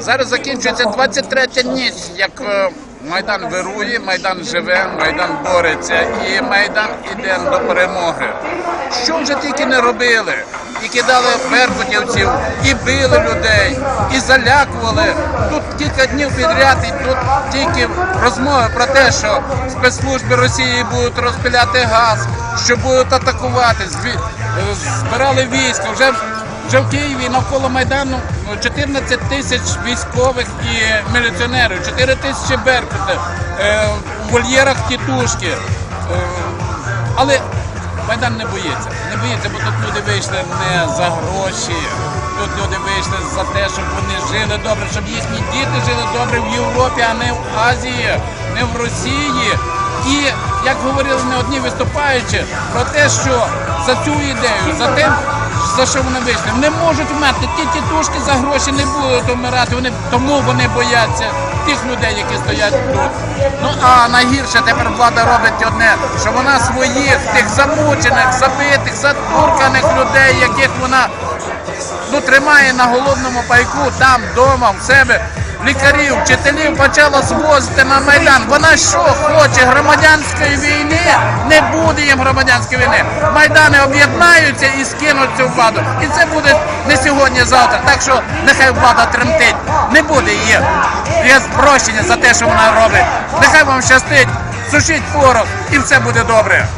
Зараз закінчується 23 ніч, як е, Майдан вирує, Майдан живе, Майдан бореться і Майдан іде до перемоги. Що вже тільки не робили? І кидали беркутівців, і били людей, і залякували. Тут кілька днів підряд, і тут тільки розмови про те, що спецслужби Росії будуть розпиляти газ, що будуть атакувати. Е, Збирали війська. Вже вже в Києві навколо Майдану ну, 14 тисяч військових і міліціонерів, 4 тисячі беркути, е, у вольєрах тітушки. Е, але Майдан не боїться. Не боїться, бо тут люди вийшли не за гроші. Тут люди вийшли за те, щоб вони жили добре, щоб їхні діти жили добре в Європі, а не в Азії, не в Росії. І як говорили не одні виступаючи, про те, що за цю ідею, за те, за що вони вийшли, не можуть вмерти. Ті тітушки за гроші не будуть вмирати. Вони тому вони бояться тих людей, які стоять тут. Ну а найгірше тепер влада робить одне, що вона своїх тих замучених, забитих, затурканих людей, яких вона ну, тримає на головному пайку там вдома в себе. Лікарів, вчителів почала звозити на майдан. Вона що хоче громадянської війни? Не буде їм громадянської війни. Майдани об'єднаються і скинуть цю владу. І це буде не сьогодні, а завтра. Так що нехай влада тремтить. Не буде її. Є прощення за те, що вона робить. Нехай вам щастить, сушіть порох і все буде добре.